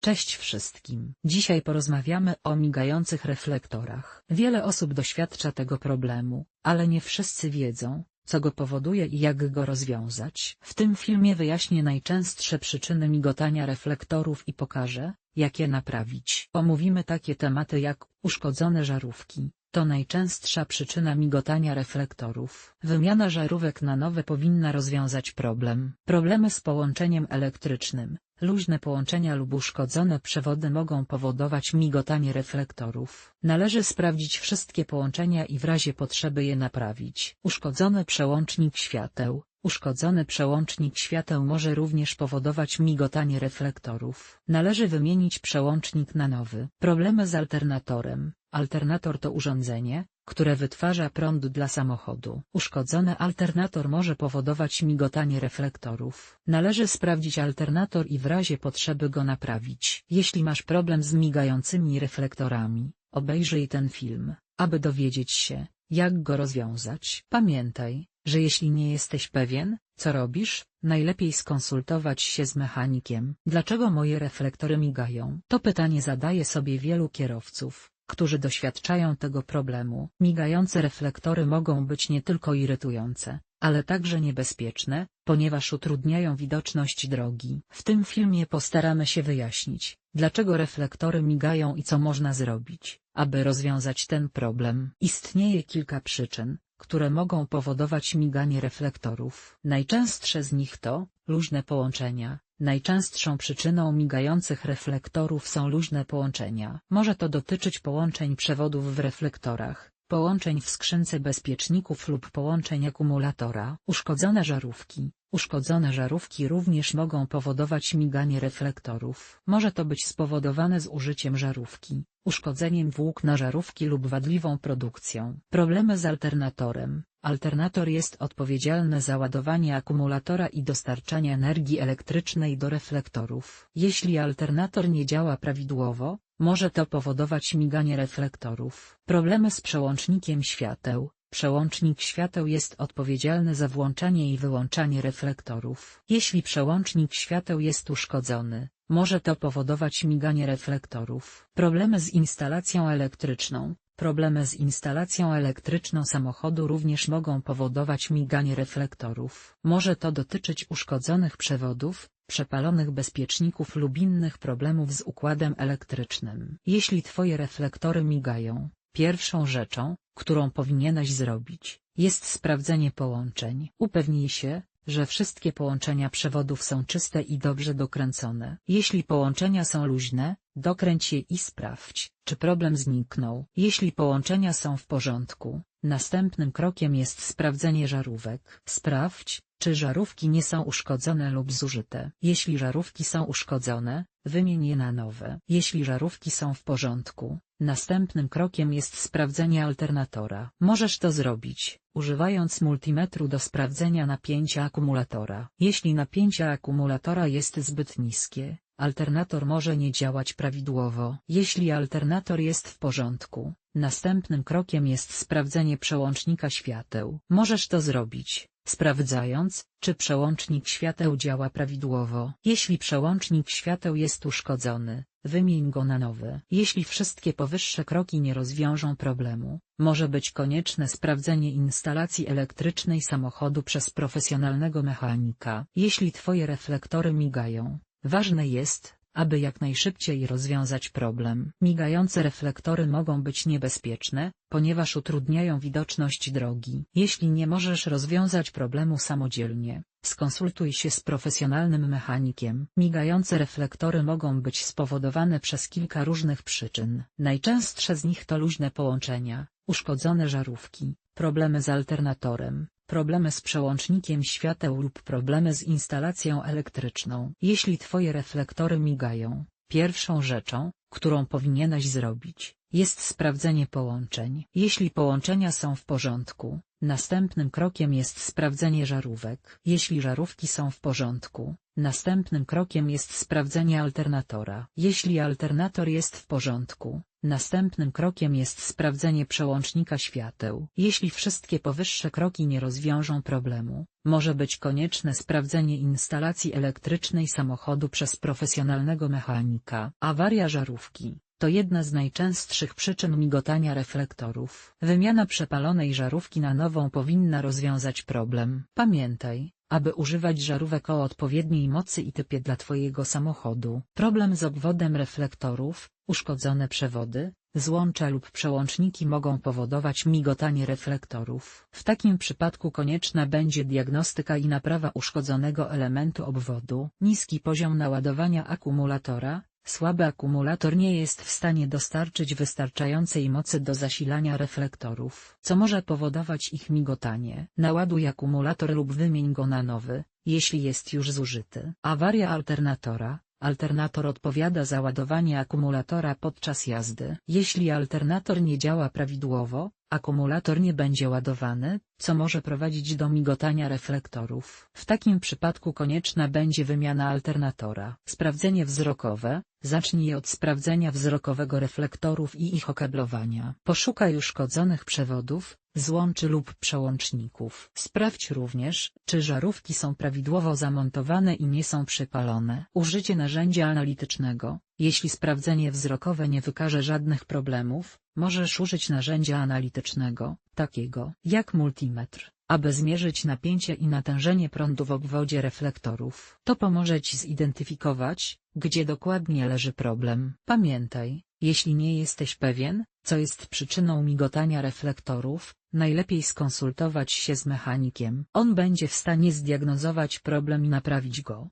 Cześć wszystkim. Dzisiaj porozmawiamy o migających reflektorach. Wiele osób doświadcza tego problemu, ale nie wszyscy wiedzą, co go powoduje i jak go rozwiązać. W tym filmie wyjaśnię najczęstsze przyczyny migotania reflektorów i pokażę, jak je naprawić. Omówimy takie tematy jak uszkodzone żarówki, to najczęstsza przyczyna migotania reflektorów. Wymiana żarówek na nowe powinna rozwiązać problem. Problemy z połączeniem elektrycznym, luźne połączenia lub uszkodzone przewody mogą powodować migotanie reflektorów. Należy sprawdzić wszystkie połączenia i w razie potrzeby je naprawić. Uszkodzony przełącznik świateł, Uszkodzony przełącznik świateł może również powodować migotanie reflektorów. Należy wymienić przełącznik na nowy. Problemy z alternatorem. Alternator to urządzenie, które wytwarza prąd dla samochodu. Uszkodzony alternator może powodować migotanie reflektorów. Należy sprawdzić alternator i w razie potrzeby go naprawić. Jeśli masz problem z migającymi reflektorami, obejrzyj ten film, aby dowiedzieć się, jak go rozwiązać. Pamiętaj, że jeśli nie jesteś pewien, co robisz, najlepiej skonsultować się z mechanikiem. Dlaczego moje reflektory migają? To pytanie zadaje sobie wielu kierowców, którzy doświadczają tego problemu. Migające reflektory mogą być nie tylko irytujące, ale także niebezpieczne, ponieważ utrudniają widoczność drogi. W tym filmie postaramy się wyjaśnić, dlaczego reflektory migają i co można zrobić, aby rozwiązać ten problem. Istnieje kilka przyczyn, które mogą powodować miganie reflektorów. Najczęstsze z nich to, luźne połączenia. Najczęstszą przyczyną migających reflektorów są luźne połączenia. Może to dotyczyć połączeń przewodów w reflektorach, połączeń w skrzynce bezpieczników lub połączeń akumulatora. Uszkodzone żarówki. Uszkodzone żarówki również mogą powodować miganie reflektorów. Może to być spowodowane z użyciem żarówki, uszkodzeniem włókna żarówki lub wadliwą produkcją. Problemy z alternatorem. Alternator jest odpowiedzialny za ładowanie akumulatora i dostarczanie energii elektrycznej do reflektorów. Jeśli alternator nie działa prawidłowo, może to powodować miganie reflektorów. Problemy z przełącznikiem świateł. Przełącznik świateł jest odpowiedzialny za włączanie i wyłączanie reflektorów. Jeśli przełącznik świateł jest uszkodzony, może to powodować miganie reflektorów. Problemy z instalacją elektryczną. Problemy z instalacją elektryczną samochodu również mogą powodować miganie reflektorów. Może to dotyczyć uszkodzonych przewodów, przepalonych bezpieczników lub innych problemów z układem elektrycznym. Jeśli Twoje reflektory migają, pierwszą rzeczą, którą powinieneś zrobić, jest sprawdzenie połączeń. Upewnij się, że wszystkie połączenia przewodów są czyste i dobrze dokręcone. Jeśli połączenia są luźne, dokręć je i sprawdź, czy problem zniknął. Jeśli połączenia są w porządku, następnym krokiem jest sprawdzenie żarówek. Sprawdź, czy żarówki nie są uszkodzone lub zużyte. Jeśli żarówki są uszkodzone, wymień je na nowe. Jeśli żarówki są w porządku, następnym krokiem jest sprawdzenie alternatora. Możesz to zrobić, używając multimetru do sprawdzenia napięcia akumulatora. Jeśli napięcie akumulatora jest zbyt niskie, alternator może nie działać prawidłowo. Jeśli alternator jest w porządku, następnym krokiem jest sprawdzenie przełącznika świateł. Możesz to zrobić, sprawdzając, czy przełącznik świateł działa prawidłowo. Jeśli przełącznik świateł jest uszkodzony, wymień go na nowy. Jeśli wszystkie powyższe kroki nie rozwiążą problemu, może być konieczne sprawdzenie instalacji elektrycznej samochodu przez profesjonalnego mechanika. Jeśli Twoje reflektory migają, ważne jest, aby jak najszybciej rozwiązać problem. Migające reflektory mogą być niebezpieczne, ponieważ utrudniają widoczność drogi. Jeśli nie możesz rozwiązać problemu samodzielnie, skonsultuj się z profesjonalnym mechanikiem. Migające reflektory mogą być spowodowane przez kilka różnych przyczyn. Najczęstsze z nich to luźne połączenia, uszkodzone żarówki, problemy z alternatorem, problemy z przełącznikiem świateł lub problemy z instalacją elektryczną. Jeśli Twoje reflektory migają, pierwszą rzeczą, którą powinieneś zrobić, jest sprawdzenie połączeń. Jeśli połączenia są w porządku, następnym krokiem jest sprawdzenie żarówek. Jeśli żarówki są w porządku, następnym krokiem jest sprawdzenie alternatora. Jeśli alternator jest w porządku, Następnym krokiem jest sprawdzenie przełącznika świateł. Jeśli wszystkie powyższe kroki nie rozwiążą problemu, może być konieczne sprawdzenie instalacji elektrycznej samochodu przez profesjonalnego mechanika. Awaria żarówki to jedna z najczęstszych przyczyn migotania reflektorów. Wymiana przepalonej żarówki na nową powinna rozwiązać problem. Pamiętaj, aby używać żarówek o odpowiedniej mocy i typie dla Twojego samochodu. Problem z obwodem reflektorów, uszkodzone przewody, złącza lub przełączniki mogą powodować migotanie reflektorów. W takim przypadku konieczna będzie diagnostyka i naprawa uszkodzonego elementu obwodu. Niski poziom naładowania akumulatora, Słaby akumulator nie jest w stanie dostarczyć wystarczającej mocy do zasilania reflektorów, co może powodować ich migotanie. Naładuj akumulator lub wymień go na nowy, jeśli jest już zużyty. Awaria alternatora Alternator odpowiada za ładowanie akumulatora podczas jazdy. Jeśli alternator nie działa prawidłowo, akumulator nie będzie ładowany, co może prowadzić do migotania reflektorów. W takim przypadku konieczna będzie wymiana alternatora. Sprawdzenie wzrokowe, zacznij od sprawdzenia wzrokowego reflektorów i ich okablowania. Poszukaj uszkodzonych przewodów, złączy lub przełączników. Sprawdź również, czy żarówki są prawidłowo zamontowane i nie są przypalone. Użycie narzędzia analitycznego, jeśli sprawdzenie wzrokowe nie wykaże żadnych problemów, możesz użyć narzędzia analitycznego, takiego jak multimetr, aby zmierzyć napięcie i natężenie prądu w obwodzie reflektorów. To pomoże Ci zidentyfikować, gdzie dokładnie leży problem. Pamiętaj, jeśli nie jesteś pewien, co jest przyczyną migotania reflektorów, najlepiej skonsultować się z mechanikiem. On będzie w stanie zdiagnozować problem i naprawić go.